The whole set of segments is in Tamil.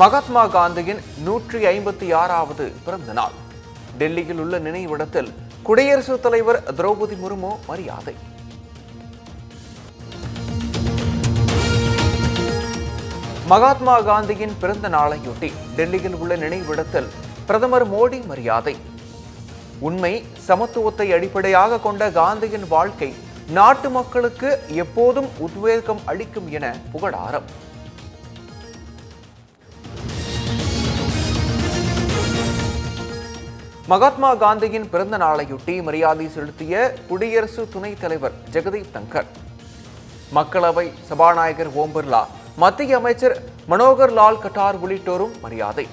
மகாத்மா காந்தியின் நூற்றி ஐம்பத்தி ஆறாவது பிறந்த நாள். டெல்லியில் உள்ள நினைவிடத்தில் குடியரசுத் தலைவர் திரௌபதி முர்மு மரியாதை. மகாத்மா காந்தியின் பிறந்த நாளையொட்டி டெல்லியில் உள்ள நினைவிடத்தில் பிரதமர் மோடி மரியாதை. உண்மை சமத்துவத்தை அடிப்படையாக கொண்ட காந்தியின் வாழ்க்கை நாட்டு மக்களுக்கு எப்போதும் உத்வேகம் அளிக்கும் என புகழாரம். மகாத்மா காந்தியின் பிறந்த நாளையொட்டி மரியாதை செலுத்திய குடியரசு துணைத் தலைவர் ஜெகதீப் தங்கர். மக்களவை சபாநாயகர் ஓம் பிர்லா மத்திய அமைச்சர் மனோகர் லால் கட்டார் உள்ளிட்டோரும் மரியாதை.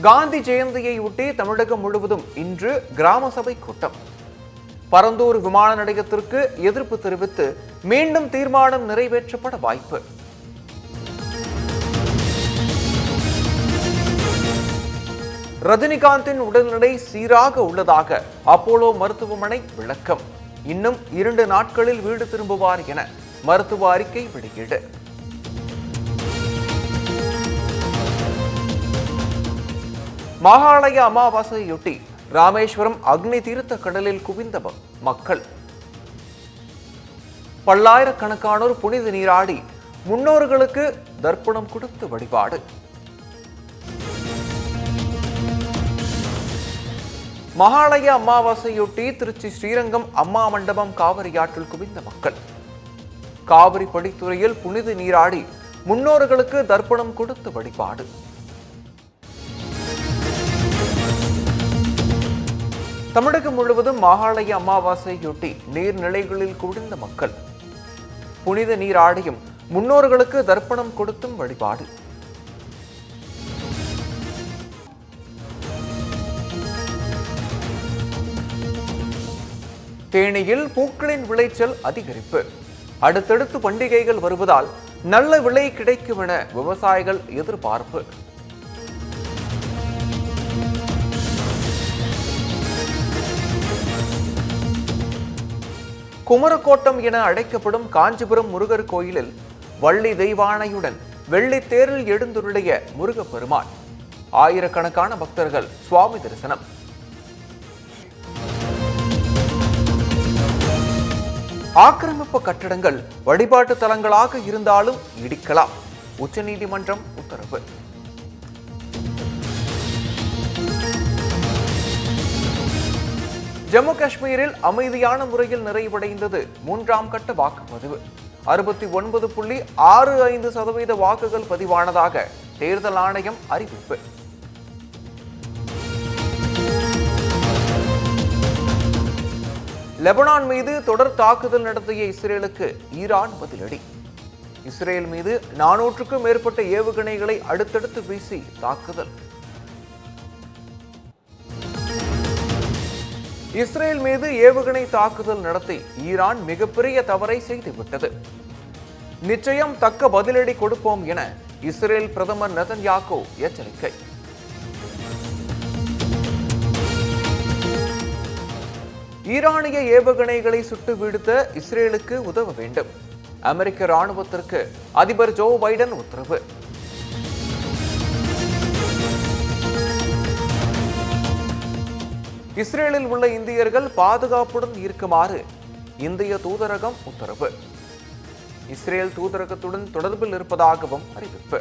காந்தி ஜெயந்தியை ஒட்டி தமிழகம் முழுவதும் இன்று கிராம சபை கூட்டம். பரந்தூர் விமான நிலையத்திற்கு எதிர்ப்பு தெரிவித்து மீண்டும் தீர்மானம் நிறைவேற்றப்பட வாய்ப்பு. ரஜினிகாந்தின் உடல்நிலை சீராக உள்ளதாக அப்போலோ மருத்துவமனை விளக்கம். இன்னும் இரண்டு நாட்களில் வீடு திரும்புவார் என மருத்துவ அறிக்கை வெளியீடு. மகாலய அமாவாசையொட்டி ராமேஸ்வரம் அக்னி தீர்த்த கடலில் குவிந்த மக்கள். பல்லாயிரக்கணக்கானோர் புனித நீராடி முன்னோர்களுக்கு தர்ப்பணம் கொடுத்து வழிபாடு. மகாலய அமாவாசையொட்டி திருச்சி ஸ்ரீரங்கம் அம்மா மண்டபம் காவிரி ஆற்றில் குவிந்த மக்கள். காவிரி படித்துறையில் புனித நீராடி முன்னோர்களுக்கு தர்ப்பணம் கொடுத்து வழிபாடு. தமிழகம் முழுவதும் மகாலய அமாவாசையொட்டி நீர்நிலைகளில் குவிந்த மக்கள். புனித நீராடியும் முன்னோர்களுக்கு தர்ப்பணம் கொடுத்தும் வழிபாடு. தேனியில் பூக்களின் விளைச்சல் அதிகரிப்பு. அடுத்தடுத்து பண்டிகைகள் வருவதால் நல்ல விலை கிடைக்கும் என விவசாயிகள் எதிர்பார்ப்பு. குமரக்கோட்டம் என அழைக்கப்படும் காஞ்சிபுரம் முருகர் கோயிலில் வள்ளி தெய்வானையுடன் வெள்ளித்தேரில் எழுந்துருளிய முருகப்பெருமான். ஆயிரக்கணக்கான பக்தர்கள் சுவாமி தரிசனம். ஆக்கிரமிப்பு கட்டடங்கள் வழிபாட்டு தலங்களாக இருந்தாலும் இடிக்கலாம். உச்சநீதிமன்றம் உத்தரவு. ஜம்மு காஷ்மீரில் அமைதியான முறையில் நிறைவடைந்தது மூன்றாம் கட்ட வாக்குப்பதிவு. அறுபத்தி ஒன்பது புள்ளி ஆறு ஐந்து சதவீத வாக்குகள் பதிவானதாக தேர்தல் ஆணையம் அறிவிப்பு. லெபனான் மீது தொடர் தாக்குதல் நடத்திய இஸ்ரேலுக்கு ஈரான் பதிலடி. இஸ்ரேல் மீது நானூற்றுக்கும் மேற்பட்ட ஏவுகணைகளை அடுத்தடுத்து வீசி தாக்குதல். இஸ்ரேல் மீது ஏவுகணை தாக்குதல் நடத்தி ஈரான் மிகப்பெரிய தவறை செய்துவிட்டது. நிச்சயம் தக்க பதிலடி கொடுப்போம் என இஸ்ரேல் பிரதமர் நதன் யாக்கோ எச்சரிக்கை. ஈரானிய ஏவுகணைகளை சுட்டு வீழ்த்த இஸ்ரேலுக்கு உதவ வேண்டும். அமெரிக்க ராணுவத்திற்கு அதிபர் ஜோ பைடன் உத்தரவு. இஸ்ரேலில் உள்ள இந்தியர்கள் பாதுகாப்புடன் இருக்குமாறு இந்திய தூதரகம் உத்தரவு. இஸ்ரேல் தூதரகத்துடன் தொடர்பில் இருப்பதாகவும் அறிவிப்பு.